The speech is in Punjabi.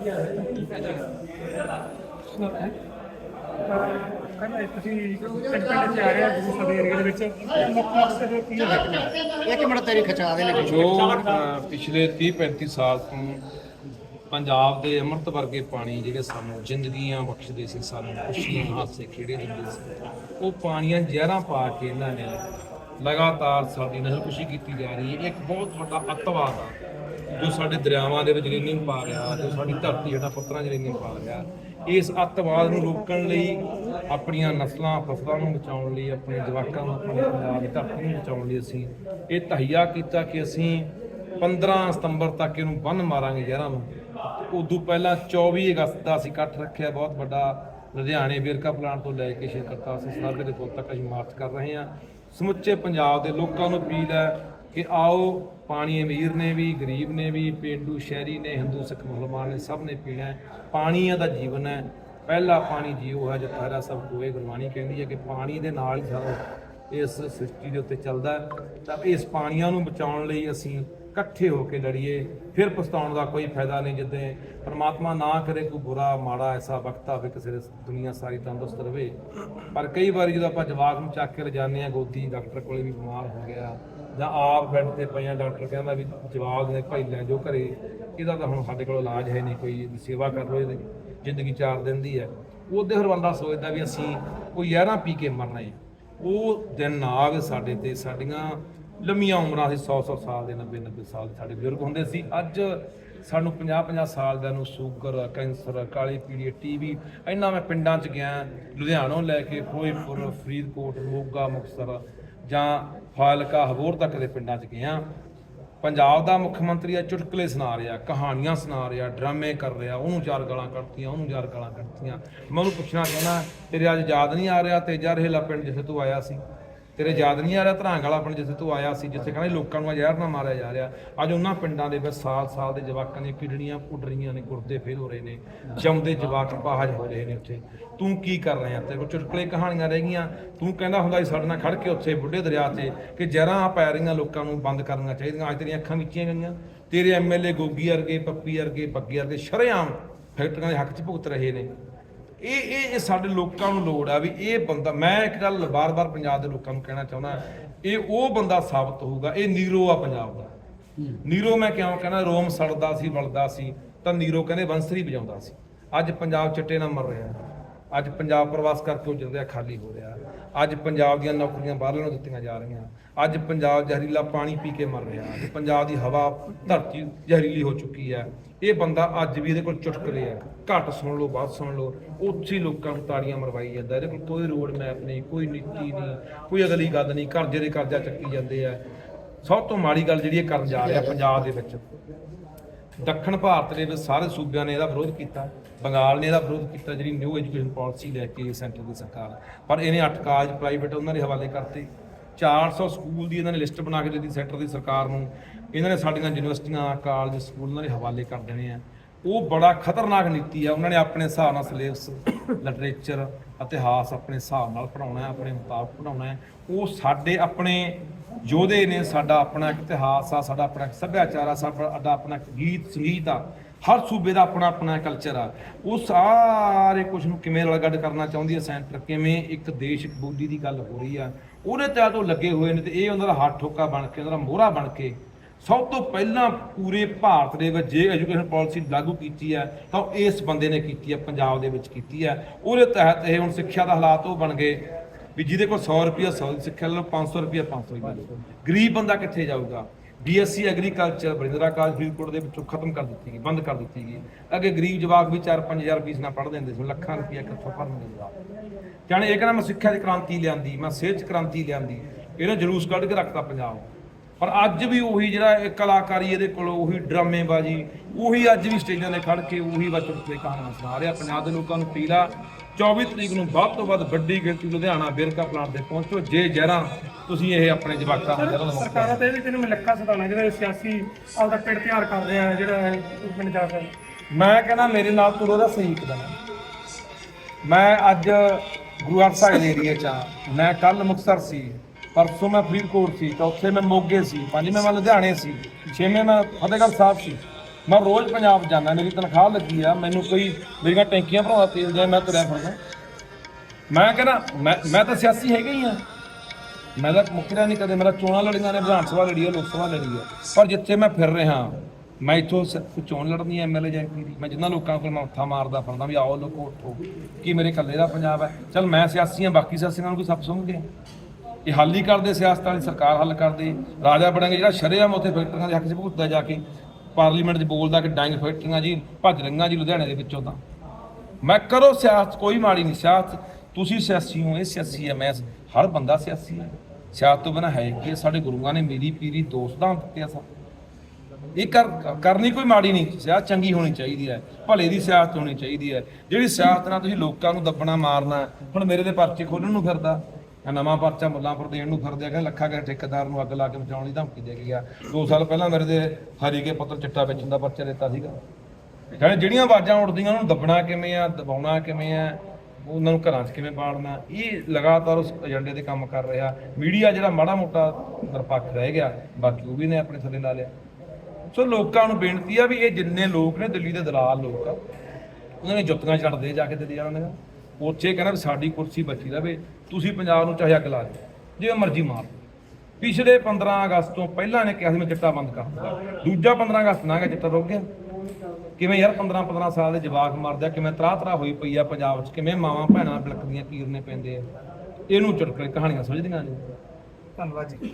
ਕੀ ਹੈ ਇੱਕ ਮਿੰਟ ਤੇਰੀ ਖਿਚਾ ਦੇ ਨੇ ਜੋ ਅ, ਪਿਛਲੇ 30 35 ਸਾਲ ਤੋਂ ਪੰਜਾਬ ਦੇ ਅੰਮ੍ਰਿਤ ਵਰਗੇ ਪਾਣੀ ਜਿਹੜੇ ਸਾਨੂੰ ਜ਼ਿੰਦਗੀਆਂ ਬਖਸ਼ਦੇ ਸੀ, ਸਾਨੂੰ ਖੁਸ਼ੀਆਂ, ਹਾਸੇ, ਖੇੜੇ ਦਿੰਦੇ ਸੀ, ਉਹ ਪਾਣੀਆਂ ਜ਼ਹਿਰਾਂ ਪਾ ਕੇ ਇਹਨਾਂ ਨੇ ਲਗਾਤਾਰ ਸਾਡੀ ਨਜ਼ਰਕੁਸ਼ੀ ਕੀਤੀ ਜਾ ਰਹੀ ਹੈ। ਇੱਕ ਬਹੁਤ ਵੱਡਾ ਅੱਤਵਾਦ ਆ, ਜੋ ਸਾਡੇ ਦਰਿਆਵਾਂ ਦੇ ਵਿੱਚ ਲੀਨਿੰਗ ਪਾ ਰਿਹਾ, ਜੋ ਸਾਡੀ ਧਰਤੀ ਜਿਹੜਾ ਪੱਤਰਾਂ 'ਚ ਲੀਨਿੰਗ ਪਾ ਰਿਹਾ, ਇਸ ਅੱਤਵਾਦ ਨੂੰ ਰੋਕਣ ਲਈ ਆਪਣੀਆਂ ਨਸਲਾਂ, ਫਸਲਾਂ ਨੂੰ ਬਚਾਉਣ ਲਈ, ਆਪਣੇ ਜਵਾਕਾਂ ਨੂੰ, ਆਪਣੇ ਪੰਜਾਬ ਦੀ ਧਰਤੀ ਨੂੰ ਬਚਾਉਣ ਲਈ ਅਸੀਂ ਇਹ ਤਹਈਆ ਕੀਤਾ ਕਿ ਅਸੀਂ 15 ਸਤੰਬਰ ਤੱਕ ਇਹਨੂੰ ਬੰਨ ਮਾਰਾਂਗੇ ਜ਼ਹਿਰਾਂ ਨੂੰ। ਉਦੋਂ ਪਹਿਲਾਂ 24 ਅਗਸਤ ਦਾ ਅਸੀਂ ਇਕੱਠ ਰੱਖਿਆ, ਬਹੁਤ ਵੱਡਾ ਲੁਧਿਆਣੇ ਵੇਰਕਾ ਪਲਾਂਟ ਤੋਂ ਲੈ ਕੇ ਸ਼੍ਰੀ ਕਰਤਾਰ ਸਿੰਘ ਸਰਾਭੇ ਦੇ ਪੁੱਲ ਤੱਕ ਅਸੀਂ ਮਾਰਚ ਕਰ ਰਹੇ ਹਾਂ। ਸਮੁੱਚੇ ਪੰਜਾਬ ਦੇ ਲੋਕਾਂ ਨੂੰ ਅਪੀਲ ਹੈ ਕਿ ਆਓ, ਪਾਣੀ ਅਮੀਰ ਨੇ ਵੀ, ਗਰੀਬ ਨੇ ਵੀ, ਪੇਂਡੂ ਸ਼ਹਿਰੀ ਨੇ, ਹਿੰਦੂ, ਸਿੱਖ, ਮੁਸਲਮਾਨ ਨੇ ਸਭ ਨੇ ਪੀਣਾ ਹੈ। ਪਾਣੀ ਦਾ ਜੀਵਨ ਹੈ। ਪਹਿਲਾ ਪਾਣੀ ਜੀਵ ਹੈ ਜਥਾਰਾ ਸਭ ਕੋਏ ਗੁਰਬਾਣੀ ਕਹਿੰਦੀ ਹੈ ਕਿ ਪਾਣੀ ਦੇ ਨਾਲ ਹੀ ਸਾਰਾ ਇਸ ਸ੍ਰਿਸ਼ਟੀ ਦੇ ਉੱਤੇ ਚੱਲਦਾ ਤਾਂ ਇਸ ਪਾਣੀਆਂ ਨੂੰ ਬਚਾਉਣ ਲਈ ਅਸੀਂ ਇਕੱਠੇ ਹੋ ਕੇ ਲੜੀਏ, ਫਿਰ ਪਛਤਾਉਣ ਦਾ ਕੋਈ ਫਾਇਦਾ ਨਹੀਂ, ਜਿੱਦੇ ਪਰਮਾਤਮਾ ਨਾ ਕਰੇ ਕੋਈ ਬੁਰਾ, ਮਾੜਾ ਐਸਾ ਵਕਤ ਆਵੇ ਕਿਸੇ ਦੇ ਦੁਨੀਆ ਸਾਰੀ ਤੰਦਰੁਸਤ ਰਵੇ। ਪਰ ਕਈ ਵਾਰੀ ਜਦੋਂ ਆਪਾਂ ਜਵਾਕ ਨੂੰ ਚੱਕ ਕੇ ਲਿਜਾਉਂਦੇ ਆ ਗੋਦੀ ਡਾਕਟਰ ਕੋਲੇ ਵੀ ਬਿਮਾਰ ਹੋ ਗਿਆ ਜਾਂ ਆਪ ਬੈੱਡ ਤੇ ਪਈਆਂ ਡਾਕਟਰ ਕਹਿੰਦਾ ਵੀ ਜਵਾਕ ਨੇ ਭਾਈ ਲੈ ਜੋ ਘਰੇ, ਇਹਦਾ ਤਾਂ ਹੁਣ ਸਾਡੇ ਕੋਲ ਇਲਾਜ ਹੈ ਨਹੀਂ, ਕੋਈ ਸੇਵਾ ਕਰ ਲਓ, ਇਹਦੀ ਜ਼ਿੰਦਗੀ ਚਾਰ ਦਿਨ ਦੀ ਹੈ। ਉਹਦੇ ਹਰ ਬੰਦਾ ਸੋਚਦਾ ਵੀ ਅਸੀਂ ਕੋਈ ਯਾਰਾਂ ਪੀ ਕੇ ਮਰਨਾ ਹੈ ਉਹ ਦਿਨ ਨਾ ਆਵੇ ਸਾਡੇ ਤੇ, ਸਾਡੀਆਂ ਲੰਮੀਆਂ ਉਮਰਾਂ ਸੀ 100 100 ਸਾਲ ਦੇ 90 90 ਸਾਲ ਦੇ ਸਾਡੇ ਬਜ਼ੁਰਗ ਹੁੰਦੇ ਸੀ। ਅੱਜ ਸਾਨੂੰ 50 50 ਸਾਲ ਦਾ ਨੂੰ ਸ਼ੂਗਰ, ਕੈਂਸਰ, ਕਾਲੀ ਪੀੜੀ ਟੀਵੀ, ਇੰਨਾ ਮੈਂ ਪਿੰਡਾਂ 'ਚ ਗਿਆ, ਲੁਧਿਆਣੋਂ ਲੈ ਕੇ ਫਿਰੋਜ਼ਪੁਰ, ਫਰੀਦਕੋਟ, ਮੋਗਾ, ਮੁਕਤਸਰ ਜਾਂ ਫਾਲਕਾ, ਹਬੋਰ ਤੱਕ ਦੇ ਪਿੰਡਾਂ 'ਚ ਗਿਆ। ਪੰਜਾਬ ਦਾ ਮੁੱਖ ਮੰਤਰੀ ਆ, ਚੁਟਕਲੇ ਸੁਣਾ ਰਿਹਾ, ਕਹਾਣੀਆਂ ਸੁਣਾ ਰਿਹਾ, ਡਰਾਮੇ ਕਰ ਰਿਹਾ, ਉਹਨੂੰ ਚਾਰ ਗਾਲਾਂ ਕੱਢਤੀਆਂ, ਉਹਨੂੰ ਚਾਰ ਗਾਲਾਂ ਕੱਢਤੀਆਂ। ਮੈਂ ਉਹਨੂੰ ਪੁੱਛਣਾ ਚਾਹੁੰਦਾ, ਤੇਰੇ ਅੱਜ ਯਾਦ ਨਹੀਂ ਆ ਰਿਹਾ, ਤੇਜਾ ਰਹੇਲਾ ਪਿੰਡ ਜਿੱਥੇ ਤੂੰ ਆਇਆ ਸੀ? ਤੇਰੇ ਯਾਦ ਨਹੀਂ ਆ ਰਿਹਾ ਧਰਾਂਗ ਵਾਲਾ ਪਿੰਡ ਜਿੱਥੇ ਤੂੰ ਆਇਆ ਸੀ, ਜਿੱਥੇ ਕਹਿੰਦੇ ਲੋਕਾਂ ਨੂੰ ਜ਼ਹਿਰ ਨਾਲ ਮਾਰਿਆ ਜਾ ਰਿਹਾ। ਅੱਜ ਉਹਨਾਂ ਪਿੰਡਾਂ ਦੇ ਵਿੱਚ ਸਾਲ ਸਾਲ ਦੇ ਜਵਾਕਾਂ ਦੀਆਂ ਕਿਡਨੀਆਂ ਉੱਡ ਰਹੀਆਂ ਨੇ, ਗੁਰਦੇ ਫੇਲ ਹੋ ਰਹੇ ਨੇ, ਜੰਮਦੇ ਜਵਾਕ ਪਾਹਜ ਹੋ ਰਹੇ ਨੇ ਉੱਥੇ। ਤੂੰ ਕੀ ਕਰ ਰਿਹਾ ਤੇਰੇ ਕੋਲ ਚੁਟਕਲੇ ਕਹਾਣੀਆਂ ਰਹਿ ਗਈਆਂ। ਤੂੰ ਕਹਿੰਦਾ ਹੁੰਦਾ ਸੀ ਸਾਡੇ ਨਾਲ ਖੜ ਕੇ ਉੱਥੇ ਬੁੱਢੇ ਦਰਿਆ ਤੇ ਕਿ ਜ਼ਹਿਰਾਂ ਪੈ ਰਹੀਆਂ ਲੋਕਾਂ ਨੂੰ ਬੰਦ ਕਰਨੀਆਂ ਚਾਹੀਦੀਆਂ। ਅੱਜ ਤੇਰੀਆਂ ਅੱਖਾਂ ਮੀਚੀਆਂ ਗਈਆਂ। ਤੇਰੇ ਐਮਐਲਏ ਗੋਗੀ ਵਰਗੇ, ਪੱਪੀ ਵਰਗੇ, ਬੱਗੇ ਵਰਗੇ ਸ਼ਰੇਆਮ ਫੈਕਟਰੀਆਂ ਦੇ ਹੱਕ 'ਚ ਭੁਗਤ ਰਹੇ ਨੇ। ਇਹ ਇਹ ਇਹ ਸਾਡੇ ਲੋਕਾਂ ਨੂੰ ਲੋੜ ਆ ਵੀ ਇਹ ਬੰਦਾ ਮੈਂ ਇੱਕ ਗੱਲ ਬਾਰ-ਬਾਰ ਪੰਜਾਬ ਦੇ ਲੋਕਾਂ ਨੂੰ ਕਹਿਣਾ ਚਾਹੁੰਦਾ ਇਹ ਉਹ ਬੰਦਾ ਸਾਬਤ ਹੋਊਗਾ ਇਹ ਨੀਰੋ ਆ ਪੰਜਾਬ ਦਾ। ਨੀਰੋ ਮੈਂ ਕਿਉਂ ਕਹਿੰਦਾ ਰੋਮ ਸੜਦਾ ਸੀ ਵਲਦਾ ਸੀ ਤਾਂ ਨੀਰੋ ਕਹਿੰਦੇ ਬੰਸਰੀ ਵਜਾਉਂਦਾ ਸੀ। ਅੱਜ ਪੰਜਾਬ ਚਿੱਟੇ ਨਾਲ ਮਰ ਰਿਹਾ। ਅੱਜ ਪੰਜਾਬ ਪ੍ਰਵਾਸ ਕਰਕੇ ਉਹ ਰਿਹਾ ਖਾਲੀ ਹੋ ਰਿਹਾ। ਅੱਜ ਪੰਜਾਬ ਦੀਆਂ ਨੌਕਰੀਆਂ ਬਾਹਰਲੇ ਨੂੰ ਦਿੱਤੀਆਂ ਜਾ ਰਹੀਆਂ। ਅੱਜ ਪੰਜਾਬ ਜ਼ਹਿਰੀਲਾ ਪਾਣੀ ਪੀ ਕੇ ਮਰ ਰਿਹਾ। ਅੱਜ ਪੰਜਾਬ ਦੀ ਹਵਾ, ਧਰਤੀ ਜ਼ਹਿਰੀਲੀ ਹੋ ਚੁੱਕੀ ਹੈ। ਇਹ ਬੰਦਾ ਅੱਜ ਵੀ ਇਹਦੇ ਕੋਲ ਚੁਟਕਲੇ ਆ ਘੱਟ ਸੁਣ ਲਓ ਬਾਤ ਸੁਣ ਲਓ। ਉੱਥੇ ਹੀ ਲੋਕਾਂ ਨੂੰ ਤਾੜੀਆਂ ਮਰਵਾਈ ਜਾਂਦਾ। ਇਹਦੇ ਕੋਲ ਕੋਈ ਰੋਡ ਮੈਪ ਨਹੀਂ, ਕੋਈ ਨੀਤੀ ਨਹੀਂ, ਕੋਈ ਅਗਲੀ ਗੱਲ ਨਹੀਂ। ਕਰਜ਼ੇ ਦੇ ਕਰਜ਼ਾ ਚੱਕੀ ਜਾਂਦੇ ਆ। ਸਭ ਤੋਂ ਮਾੜੀ ਗੱਲ ਜਿਹੜੀ ਇਹ ਕਰਨ ਜਾ ਰਿਹਾ ਪੰਜਾਬ ਦੇ ਵਿੱਚ। ਦੱਖਣ ਭਾਰਤ ਦੇ ਵਿੱਚ ਸਾਰੇ ਸੂਬਿਆਂ ਨੇ ਇਹਦਾ ਵਿਰੋਧ ਕੀਤਾ, ਬੰਗਾਲ ਨੇ ਇਹਦਾ ਵਿਰੋਧ ਕੀਤਾ, ਜਿਹੜੀ ਨਿਊ ਐਜੂਕੇਸ਼ਨ ਪਾਲਿਸੀ ਲੈ ਕੇ ਸੈਂਟਰ ਦੀ ਸਰਕਾਰ। ਪਰ ਇਹਨੇ ਅੱਠ ਕਾਲਜ ਪ੍ਰਾਈਵੇਟ ਉਹਨਾਂ ਦੇ ਹਵਾਲੇ ਕਰਤੇ। 400 ਸਕੂਲ ਦੀ ਇਹਨਾਂ ਨੇ ਲਿਸਟ ਬਣਾ ਕੇ ਦਿੱਤੀ ਸੈਂਟਰ ਦੀ ਸਰਕਾਰ ਨੂੰ। ਇਹਨਾਂ ਨੇ ਸਾਡੀਆਂ ਯੂਨੀਵਰਸਿਟੀਆਂ ਕਾਲਜ ਸਕੂਲ ਉਹਨਾਂ ਦੇ ਹਵਾਲੇ ਕਰ ਦੇਣੇ ਆ। ਉਹ ਬੜਾ ਖਤਰਨਾਕ ਨੀਤੀ ਆ। ਉਹਨਾਂ ਨੇ ਆਪਣੇ ਹਿਸਾਬ ਨਾਲ ਸਿਲੇਬਸ ਲਿਟਰੇਚਰ ਇਤਿਹਾਸ ਆਪਣੇ ਹਿਸਾਬ ਨਾਲ ਪੜਾਉਣਾ ਹੈ, ਆਪਣੇ ਮੁਤਾਬਕ ਪੜਾਉਣਾ ਹੈ। ਉਹ ਸਾਡੇ ਆਪਣੇ ਯੋਧੇ ਨੇ ਸਾਡਾ ਆਪਣਾ ਇੱਕ ਇਤਿਹਾਸ ਆ, ਸਾਡਾ ਆਪਣਾ ਇੱਕ ਸੱਭਿਆਚਾਰ ਆ, ਸਾਡਾ ਆਪਣਾ ਇੱਕ ਗੀਤ ਸੰਗੀਤ ਆ, ਹਰ ਸੂਬੇ ਦਾ ਆਪਣਾ ਆਪਣਾ ਕਲਚਰ ਆ। ਉਹ ਸਾਰੇ ਕੁਝ ਨੂੰ ਕਿਵੇਂ ਰਲਗੱਡ ਕਰਨਾ ਚਾਹੁੰਦੀ ਹੈ ਸੈਂਟਰ ਕਿਵੇਂ ਇੱਕ ਦੇਸ਼, ਇੱਕ ਬੋਲੀ ਦੀ ਗੱਲ ਹੋ ਰਹੀ ਆ, ਉਹਦੇ ਤਹਿਤ ਉਹ ਲੱਗੇ ਹੋਏ ਨੇ ਤੇ ਇਹ ਉਹਨਾਂ ਦਾ ਹੱਥ ਠੋਕਾ ਬਣ ਕੇ, ਉਹਨਾਂ ਦਾ ਮੋਹਰਾ ਬਣ ਕੇ ਸਭ ਤੋਂ ਪਹਿਲਾਂ ਪੂਰੇ ਭਾਰਤ ਦੇ ਵਿੱਚ ਜੇ ਐਜੂਕੇਸ਼ਨ ਪਾਲਿਸੀ ਲਾਗੂ ਕੀਤੀ ਹੈ ਤਾਂ ਉਹ ਇਸ ਬੰਦੇ ਨੇ ਕੀਤੀ ਹੈ ਪੰਜਾਬ ਦੇ ਵਿੱਚ ਕੀਤੀ ਹੈ ਉਹਦੇ ਤਹਿਤ ਇਹ ਹੁਣ ਸਿੱਖਿਆ ਦਾ ਹਾਲਾਤ ਉਹ ਬਣ ਗਏ। ਵੀ ਜਿਹਦੇ ਕੋਲ 100 ਰੁਪਿਆ 100 ਦੀ ਸਿੱਖਿਆ ਲੈ ਲਓ 500 ਰੁਪਿਆ 500 ਹੀ ਲੈ ਲਓ। ਗਰੀਬ ਬੰਦਾ ਕਿੱਥੇ ਜਾਊਗਾ? BSc agriculture Barindra college, Faridkot ਦੇ ਵਿੱਚੋਂ ਖਤਮ ਕਰ ਦਿੱਤੀ ਗਈ, ਬੰਦ ਕਰ ਦਿੱਤੀ ਗਈ। ਅੱਗੇ ਗਰੀਬ ਜਵਾਕ ਵੀ 4-5000 ਫੀਸ ਨਾਲ ਪੜ੍ਹ ਦਿੰਦੇ ਸੀ ਲੱਖਾਂ ਰੁਪਇਆ ਕਿੱਥੋਂ ਭਰਨਗੇ ਜਵਾਕ। ਜਾਣੇ ਇਹ ਕਹਿੰਦਾ ਮੈਂ ਸਿੱਖਿਆ ਚ ਕ੍ਰਾਂਤੀ ਲਿਆਂਦੀ, ਮੈਂ ਸਿਹਤ 'ਚ ਕ੍ਰਾਂਤੀ ਲਿਆਂਦੀ, ਇਹਨੇ ਜਲੂਸ ਕੱਢ ਕੇ ਰੱਖਤਾ ਪੰਜਾਬ। ਪਰ ਅੱਜ ਵੀ ਉਹੀ ਜਿਹੜਾ ਇਹ ਕਲਾਕਾਰੀ ਇਹਦੇ ਕੋਲ ਉਹੀ ਡਰਾਮੇਬਾਜ਼ੀ ਉਹੀ ਅੱਜ ਵੀ ਸਟੇਜਾਂ ਤੇ ਖੜ ਕੇ ਉਹੀ ਵਚਨ ਤੇ ਕਹਾਣੀਆਂ ਸੁਣਾ ਰਿਹਾ। ਪੰਜਾਬ ਦੇ ਲੋਕਾਂ ਨੂੰ ਪੀਲਾ। 24 ਤਰੀਕ ਨੂੰ ਵੱਧ ਤੋਂ ਵੱਧ ਵੱਡੀ ਗਿਣਤੀ ਲੁਧਿਆਣਾ ਬੇਰਕਾ ਪਲਾਂਟ ਤੇ ਪਹੁੰਚੋ। ਜੇ ਜਹਿਰਾਂ ਤੁਸੀਂ ਇਹ ਆਪਣੇ ਜਵਾਕਾਂ ਨੂੰ ਜਹਿਰਾਂ ਮੁਕਤ ਸਰਕਾਰਾਂ ਤੇ ਇਹਦੇ ਤੈਨੂੰ ਮਲੱਕਾ ਸਤਾਉਣਾ ਜਿਹੜੇ ਸਿਆਸੀ ਆਪਦਾ ਪਿੰਡ ਤਿਆਰ ਕਰ ਰਹੇ ਜਿਹੜਾ ਪਿੰਡ ਜਾ ਕੇ। ਮੈਂ ਕਹਿੰਦਾ ਮੇਰੇ ਨਾਲ ਤੁਰੋ ਦਾ ਸਹੀ ਕਦਮ ਮੈਂ ਅੱਜ ਗੁਰੂ ਗ੍ਰੰਥ ਸਾਹਿਬ ਦੇ ਏਰੀਏ ਚ ਆ। ਮੈਂ ਕੱਲ ਮੁਕਤਸਰ ਸੀ। ਪਰਸੋਂ ਮੈਂ ਫਰੀਦਕੋਟ ਸੀ ਚੌਥੇ ਮੈਂ ਮੋਗੇ ਸੀ, ਪੰਜਵੇਂ ਮੈਂ ਲੁਧਿਆਣੇ ਸੀ, ਛੇਵੇਂ ਮੈਂ ਫਤਿਹਗੜ੍ਹ ਸਾਹਿਬ ਸੀ। ਮੈਂ ਰੋਜ਼ ਪੰਜਾਬ ਜਾਂਦਾ, ਮੇਰੀ ਤਨਖਾਹ ਲੱਗੀ ਆ, ਮੈਨੂੰ ਕੋਈ ਮੇਰੀਆਂ ਟੈਂਕੀਆਂ ਭਰਾਉਂਦਾ, ਤੇਲ ਦੇ ਮੈਂ ਤੁਰਿਆ ਫਿਰਦਾ। ਮੈਂ ਕਹਿੰਦਾ, ਮੈਂ ਮੈਂ ਤਾਂ ਸਿਆਸੀ ਹੈਗਾ ਹੀ ਆ। ਮੈਂ ਤਾਂ ਮੁੱਕਰਿਆ ਨਹੀਂ ਕਦੇ ਮੇਰਾ ਚੋਣਾਂ ਲੜੀਆਂ ਨੇ, ਵਿਧਾਨ ਸਭਾ ਲੜੀ ਹੈ ਲੋਕ ਸਭਾ ਲੜੀ ਹੈ ਪਰ ਜਿੱਥੇ ਮੈਂ ਫਿਰ ਰਿਹਾ, ਮੈਂ ਇੱਥੋਂ ਸ- ਚੋਣ ਲੜਨੀ ਹੈ ਐਮਐਲਏ ਜਾਂ ਐਮਪੀ ਦੀ ਮੈਂ ਜਿੰਨਾ ਲੋਕਾਂ ਕੋਲ ਮੈਂ ਮੱਥਾ ਮਾਰਦਾ ਫਿਰਦਾ ਵੀ ਆਓ ਲੋਕੋ ਉੱਠੋ, ਕੀ ਮੇਰੇ ਇਕੱਲੇ ਦਾ ਪੰਜਾਬ ਹੈ? ਚਲ ਮੈਂ ਸਿਆਸੀ ਹਾਂ ਬਾਕੀ ਸਿਆਸੀਆਂ ਨੂੰ ਕੋਈ ਸਭ ਸੁਣਗੇ ਇਹ ਹੱਲ ਹੀ ਕਰਦੇ ਸਿਆਸਤ ਵਾਲੀ ਸਰਕਾਰ ਹੱਲ ਕਰਦੇ, ਰਾਜਾ ਬਣਾਂਗੇ ਜਿਹੜਾ ਸ਼ਰੇਆਮ ਉੱਥੇ ਫੈਕਟਰੀਆਂ ਦੇ ਹੱਕ 'ਚ ਭੁਗਤਦਾ ਜਾ ਕੇ, ਪਾਰਲੀਮੈਂਟ 'ਚ ਬੋਲਦਾ ਕਿ ਡਾਈਂਗ ਫੈਕਟਰੀਆਂ ਜੀ, ਭੱਜ ਰੰਗਾਂ ਜੀ ਲੁਧਿਆਣੇ ਦੇ ਵਿੱਚੋਂ ਤਾਂ। ਮੈਂ ਕਰੋ ਸਿਆਸਤ, ਕੋਈ ਮਾੜੀ ਨਹੀਂ, ਸਿਆਸਤ, ਤੁਸੀਂ ਸਿਆਸੀ ਹੋ, ਇਹ ਸਿਆਸੀ ਹੈ ਮੈਂ ਹਰ ਬੰਦਾ ਸਿਆਸੀ ਹੈ ਸਿਆਸਤ ਤੋਂ ਬਿਨਾਂ ਹੈ ਕਿ ਸਾਡੇ ਗੁਰੂਆਂ ਨੇ ਮੇਰੀ ਪੀਰੀ ਦੋਸਤਾਂ ਦਿੱਤੇ ਆ ਸਭ ਇਹ ਕਰ, ਕਰਨੀ ਕੋਈ ਮਾੜੀ ਨਹੀਂ, ਸਿਆਸਤ ਚੰਗੀ ਹੋਣੀ ਚਾਹੀਦੀ ਹੈ, ਭਲੇ ਦੀ ਸਿਆਸਤ ਹੋਣੀ ਚਾਹੀਦੀ ਹੈ। ਜਿਹੜੀ ਸਿਆਸਤ ਨਾਲ ਤੁਸੀਂ ਲੋਕਾਂ ਨੂੰ ਦੱਬਣਾ, ਮਾਰਨਾ, ਹੁਣ ਮੇਰੇ ਦੇ ਪਰਚੇ ਖੋਲਣ ਨੂੰ ਫਿਰਦਾ। ਆਹ ਨਵਾਂ ਪਰਚਾ ਮੁੱਲਾਂਪੁਰ ਦੇਣ ਨੂੰ ਫਿਰਦੇ ਆ ਕਿ ਲੱਖਾਂ ਕੇ ਠੇਕੇਦਾਰ ਨੂੰ ਅੱਗ ਲਾ ਕੇ ਬਚਾਉਣ ਦੀ ਧਮਕੀ ਦੇ ਕੇ ਗਿਆ। 2 ਸਾਲ ਪਹਿਲਾਂ ਮੇਰੇ ਦੇ ਹਰੀ ਕੇ ਪੁੱਤਰ ਚਿੱਟਾ ਵੇਚਣ ਦਾ ਪਰਚਾ ਦਿੱਤਾ ਸੀਗਾ। ਕਹਿੰਦੇ ਜਿਹੜੀਆਂ ਆਵਾਜ਼ਾਂ ਉੱਠਦੀਆਂ, ਉਹਨਾਂ ਨੂੰ ਦੱਬਣਾ ਕਿਵੇਂ ਆ, ਦਬਾਉਣਾ ਕਿਵੇਂ ਆ, ਉਹਨਾਂ ਨੂੰ ਘਰਾਂ 'ਚ ਕਿਵੇਂ ਪਾੜਨਾ ਇਹ ਲਗਾਤਾਰ ਉਸ ਏਜੰਡੇ ਤੇ ਕੰਮ ਕਰ ਰਿਹਾ। ਮੀਡੀਆ ਜਿਹੜਾ ਮਾੜਾ ਮੋਟਾ ਨਿਰਪੱਖ ਰਹਿ ਗਿਆ, ਬਾਕੀ ਉਹ ਵੀ ਨੇ ਆਪਣੇ ਥੱਲੇ ਲਾ ਲਿਆ। ਸੋ ਲੋਕਾਂ ਨੂੰ ਬੇਨਤੀ ਆ ਵੀ ਇਹ ਜਿੰਨੇ ਲੋਕ ਨੇ, ਦਿੱਲੀ ਦੇ ਦਲਾਲ ਲੋਕ ਆ, ਉਹਨਾਂ ਨੇ ਜੁੱਤੀਆਂ ਛੱਡਦੇ ਜਾ ਕੇ ਦਿੱਲੀ ਵਾਲਿਆਂ ਨੇ ਉੱਥੇ ਕਹਿੰਦਾ ਵੀ ਸਾਡੀ ਕੁਰਸੀ ਬਚੀ ਰਵੇ, ਤੁਸੀਂ ਪੰਜਾਬ ਨੂੰ ਚਾਹੇ ਅੱਗ ਲਾ ਦਿਓ, ਜਿਵੇਂ ਮਰਜ਼ੀ ਮਾਰ ਪਿਛਲੇ 15 ਅਗਸਤ ਤੋਂ ਪਹਿਲਾਂ ਨੇ ਕਿਹਾ ਸੀ ਮੈਂ ਚਿੱਟਾ ਬੰਦ ਕਰ ਦਿੱਤਾ ਦੂਜਾ 15 ਅਗਸਤ ਨਾ ਗਿਆ, ਚਿੱਟਾ ਰੁਕ ਗਿਆ। ਕਿਵੇਂ ਯਾਰ 15 15 ਸਾਲ ਦੇ ਜਵਾਕ ਮਰਦੇ ਕਿਵੇਂ ਤਰਾ ਤਰਾ ਹੋਈ ਪਈ ਆ ਪੰਜਾਬ 'ਚ, ਕਿਵੇਂ ਮਾਵਾਂ ਭੈਣਾਂ ਬਿਲਕਦੀਆਂ ਕੀਰਨੇ ਪੈਂਦੇ ਆ। ਇਹਨੂੰ ਚੁਟਕਲੇ ਕਹਾਣੀਆਂ ਸਮਝਦੀਆਂ ਨੇ। ਧੰਨਵਾਦ ਜੀ।